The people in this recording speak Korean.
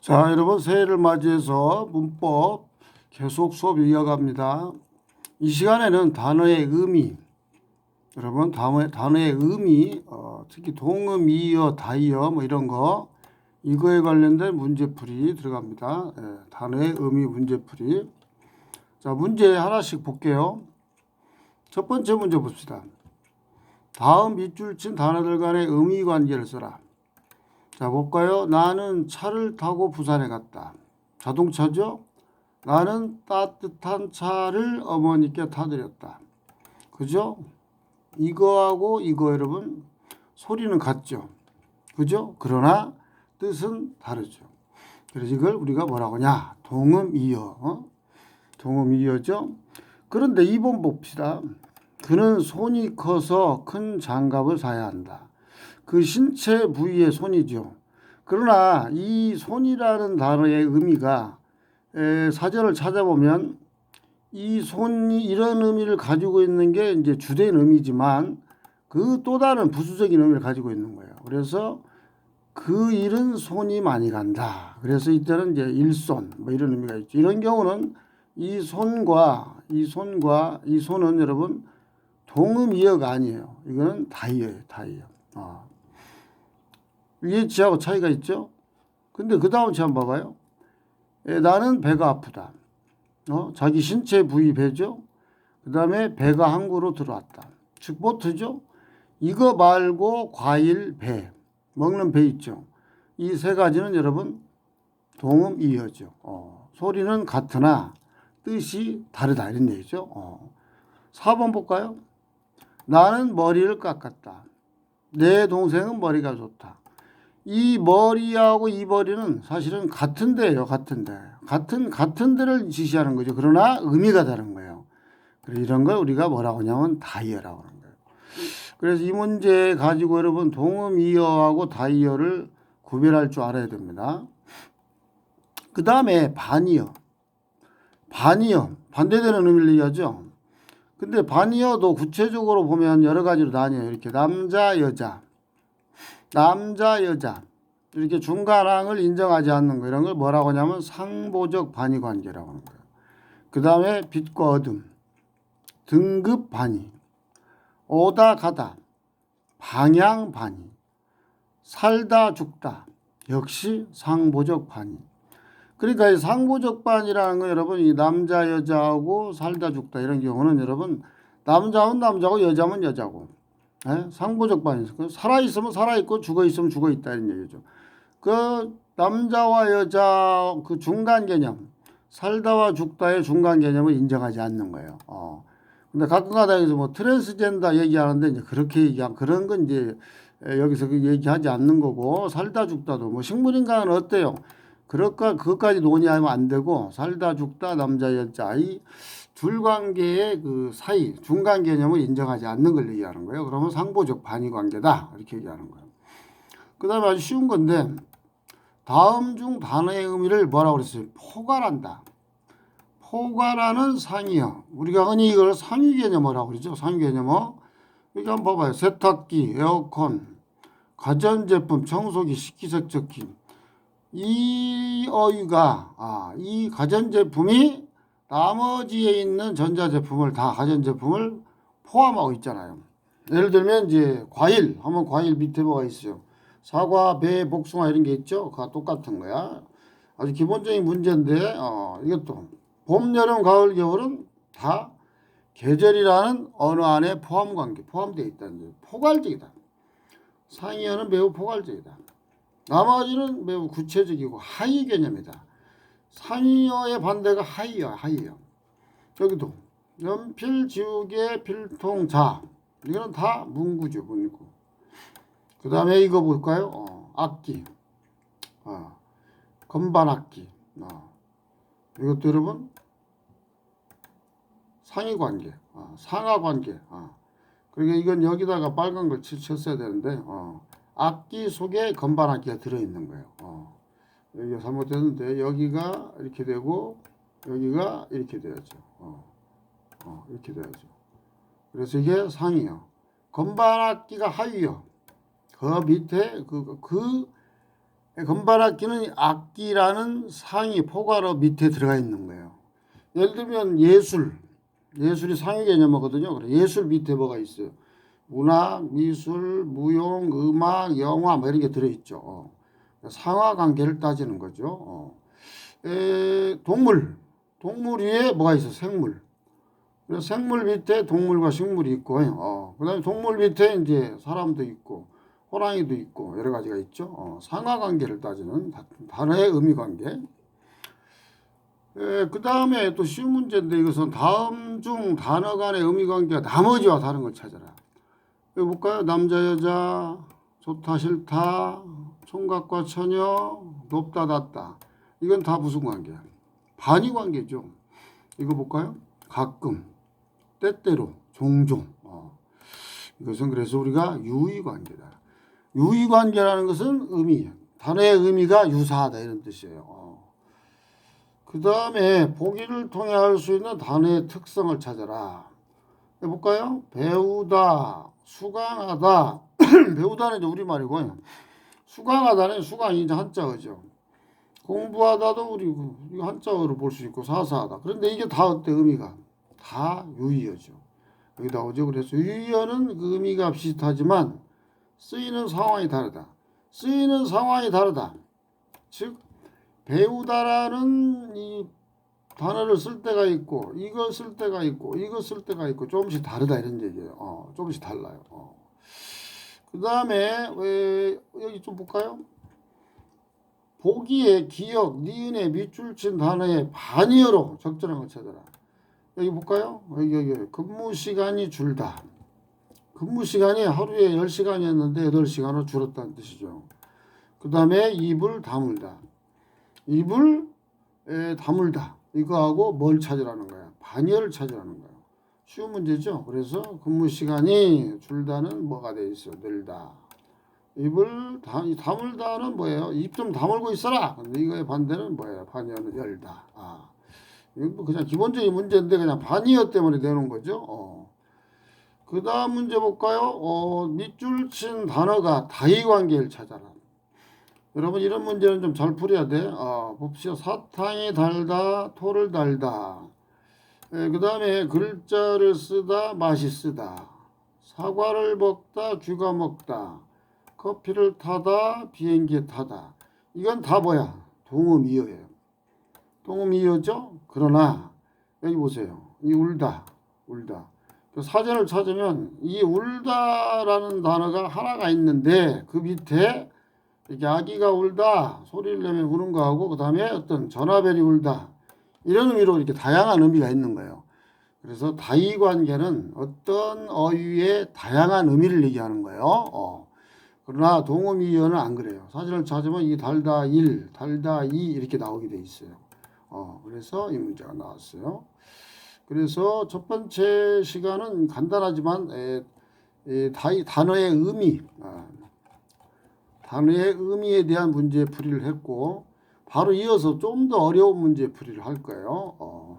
자, 여러분 새해를 맞이해서 문법 계속 수업 이어갑니다. 이 시간에는 단어의 의미, 여러분 단어의, 단어의 의미, 어, 특히 동음, 이어, 다이어 뭐 이런 거 이거에 관련된 문제풀이 들어갑니다. 예, 단어의 의미 문제풀이. 자, 문제 하나씩 볼게요. 첫 번째 문제 봅시다. 다음 밑줄 친 단어들 간의 의미 관계를 써라. 자, 볼까요? 나는 차를 타고 부산에 갔다. 자동차죠? 나는 따뜻한 차를 어머니께 타드렸다. 그죠? 이거하고 이거 여러분 소리는 같죠? 그죠? 그러나 뜻은 다르죠. 그래서 이걸 우리가 뭐라고 하냐? 동음이어. 어? 동음이어죠? 그런데 2번 봅시다. 그는 손이 커서 큰 장갑을 사야 한다. 그 신체 부위의 손이죠. 그러나 이 손이라는 단어의 의미가 에, 사전을 찾아보면 이 손이 이런 의미를 가지고 있는 게 이제 주된 의미지만 그 또 다른 부수적인 의미를 가지고 있는 거예요. 그래서 그 일은 손이 많이 간다. 그래서 이때는 이제 일손 뭐 이런 의미가 있죠. 이런 경우는 이 손과 이 손과 이 손은 여러분 동음이어가 아니에요. 이거는 다이어예요. 다이어. 어. 위에 지하고 차이가 있죠. 근데 그 다음 지 한번 봐봐요. 에, 나는 배가 아프다. 어? 자기 신체 부위 배죠. 그 다음에 배가 항구로 들어왔다. 즉 보트죠. 이거 말고 과일 배 먹는 배 있죠. 이 세 가지는 여러분 동음 이어죠. 어. 소리는 같으나 뜻이 다르다 이런 얘기죠. 어. 4번 볼까요? 나는 머리를 깎았다. 내 동생은 머리가 좋다. 이 머리하고 이 머리는 사실은 같은 데예요. 같은 데. 같은 같은 데를 지시하는 거죠. 그러나 의미가 다른 거예요. 그래서 이런 걸 우리가 뭐라고 하냐면 다이어라고 하는 거예요. 그래서 이 문제 가지고 여러분 동음 이어하고 다이어를 구별할 줄 알아야 됩니다. 그 다음에 반이어. 반이어. 반대되는 의미를 얘기하죠. 근데 반이어도 구체적으로 보면 여러 가지로 나뉘어요. 이렇게 남자, 여자. 남자, 여자. 이렇게 중간항을 인정하지 않는 거 이런 걸 뭐라고 하냐면 상보적 반의 관계라고 하는 거예요. 그 다음에 빛과 어둠. 등급 반의. 오다 가다. 방향 반의. 살다 죽다. 역시 상보적 반의. 그러니까 이 상보적 반이라는 거 여러분 이 남자 여자하고 살다 죽다 이런 경우는 여러분 남자면 남자고 여자면 여자고 예? 상보적 반이 그 살아 있으면 살아 있고 죽어 있으면 죽어 있다 이런 얘기죠. 그 남자와 여자 그 중간 개념 살다와 죽다의 중간 개념을 인정하지 않는 거예요. 어. 근데 가끔가다 여기서 뭐 트랜스젠더 얘기하는데 이제 그렇게 얘기한 그런 건 이제 여기서 그 얘기하지 않는 거고 살다 죽다도 뭐 식물인간은 어때요? 그럴까 그것까지 논의하면 안 되고 살다 죽다 남자 여자 이 둘 관계의 그 사이 중간 개념을 인정하지 않는 걸 얘기하는 거예요. 그러면 상보적 반의 관계다 이렇게 얘기하는 거예요. 그 다음에 아주 쉬운 건데 다음 중 단어의 의미를 뭐라고 그랬어요? 포괄한다. 포괄하는 상이요. 우리가 흔히 이걸 상위 개념어라고 그러죠. 상위 개념어. 여기 한번 봐봐요. 세탁기, 에어컨, 가전제품, 청소기, 식기세척기. 이 어휘가 아, 이 가전제품이 나머지에 있는 전자제품을 다 가전제품을 포함하고 있잖아요. 예를 들면 이제 과일 하면 과일 밑에 뭐가 있어요. 사과, 배, 복숭아 이런 게 있죠. 그거 똑같은 거야. 아주 기본적인 문제인데 어, 이것도 봄, 여름, 가을, 겨울은 다 계절이라는 언어 안에 포함 관계 포함되어 있다는 포괄적이다. 상이어는 매우 포괄적이다. 나머지는 매우 구체적이고 하위 개념이다. 상이어의 반대가 하이어, 하이어. 여기도 연필, 지우개, 필통, 자. 이거는 다 문구죠, 문구. 그 다음에 이거 볼까요? 어, 악기. 어, 건반 악기. 어. 이것도 여러분 상위 관계, 어, 상하 관계. 어. 그러니까 이건 여기다가 빨간 걸 치- 쳤어야 되는데 어. 악기 속에 건반 악기가 들어있는 거예요. 어. 여기가 잘못됐는데 여기가 이렇게 되고 여기가 이렇게 돼야죠. 어. 어, 이렇게 돼야죠. 그래서 이게 상이요. 건반 악기가 하위요. 그 밑에 그, 그 건반악기는 악기라는 상이 포괄어 밑에 들어가 있는 거예요. 예를 들면 예술, 예술이 상위 개념이거든요. 그래 예술 밑에 뭐가 있어요? 문학, 미술, 무용, 음악, 영화 뭐 이런 게 들어있죠. 어. 상하 관계를 따지는 거죠. 어. 에, 동물, 동물 위에 뭐가 있어? 생물. 그래서 생물 밑에 동물과 식물이 있고, 어. 그 다음에 동물 밑에 이제 사람도 있고, 호랑이도 있고 여러 가지가 있죠. 어, 상하 관계를 따지는 다- 단어의 의미 관계. 그 다음에 또 쉬운 문제인데 이것은 다음 중 단어 간의 의미 관계가 나머지와 다른 걸 찾아라. 볼까요? 남자 여자 좋다 싫다 총각과 처녀 높다 낮다 이건 다 무슨 관계야? 반의 관계죠. 이거 볼까요? 가끔 때때로 종종 어. 이것은 그래서 우리가 유의 관계다. 유의 관계라는 것은 의미 단어의 의미가 유사하다 이런 뜻이에요. 어. 그 다음에 보기를 통해 알 수 있는 단어의 특성을 찾아라. 해볼까요? 배우다, 수강하다. 배우다는 이제 우리말이고요. 수강하다는 수강이 이제 한자어죠. 공부하다도 우리 그 이거 한자어로 볼 수 있고 사사하다. 그런데 이게 다 어때 의미가? 다 유의어죠. 여기 나오죠. 그래서 유의어는 그 의미가 비슷하지만 쓰이는 상황이 다르다. 쓰이는 상황이 다르다. 즉 배우다라는 이 단어를 쓸 때가 있고 이거 쓸 때가 있고 이거 쓸 때가 있고 조금씩 다르다 이런 얘기예요. 어, 조금씩 달라요. 어. 그 다음에 왜 여기 좀 볼까요? 보기에 기억, 니은에 밑줄 친 단어의 반이어로 적절한 걸 찾아라. 여기 볼까요? 여기 여기 근무 시간이 줄다. 근무 시간이 하루에 10시간이었는데 8시간으로 줄었다는 뜻이죠. 그 다음에 입을 다물다. 입을 에, 다물다. 이거하고 뭘 찾으라는 거야? 반열을 찾으라는 거야. 쉬운 문제죠. 그래서 근무 시간이 줄다는 뭐가 돼 있어? 늘다. 입을 다, 다물다는 뭐예요? 입 좀 다물고 있어라. 근데 이거의 반대는 뭐예요? 반열은 열다. 아, 이건 뭐 그냥 기본적인 문제인데 그냥 반이어 때문에 되는 거죠. 어. 그 다음 문제 볼까요? 어, 밑줄 친 단어가 다의 관계를 찾아라. 여러분 이런 문제는 좀 잘 풀어야 돼. 어, 봅시다. 사탕이 달다, 토를 달다. 그 다음에 글자를 쓰다, 맛있으다. 사과를 먹다, 쥐가 먹다. 커피를 타다, 비행기에 타다. 이건 다 뭐야? 동음이어예요. 동음이어죠? 그러나 여기 보세요. 이 울다, 울다. 그 사전을 찾으면 이 울다라는 단어가 하나가 있는데 그 밑에 이렇게 아기가 울다 소리를 내면 우는 거하고 그 다음에 어떤 전화벨이 울다 이런 의미로 이렇게 다양한 의미가 있는 거예요. 그래서 다의 관계는 어떤 어휘의 다양한 의미를 얘기하는 거예요. 어. 그러나 동음이어는 안 그래요. 사진을 찾으면 이 달다 일, 달다 이 이렇게 나오게 돼 있어요. 어, 그래서 이 문제가 나왔어요. 그래서 첫 번째 시간은 간단하지만 에, 에, 다, 단어의 의미, 아, 단어의 의미에 대한 문제 풀이를 했고 바로 이어서 좀 더 어려운 문제 풀이를 할 거예요. 어,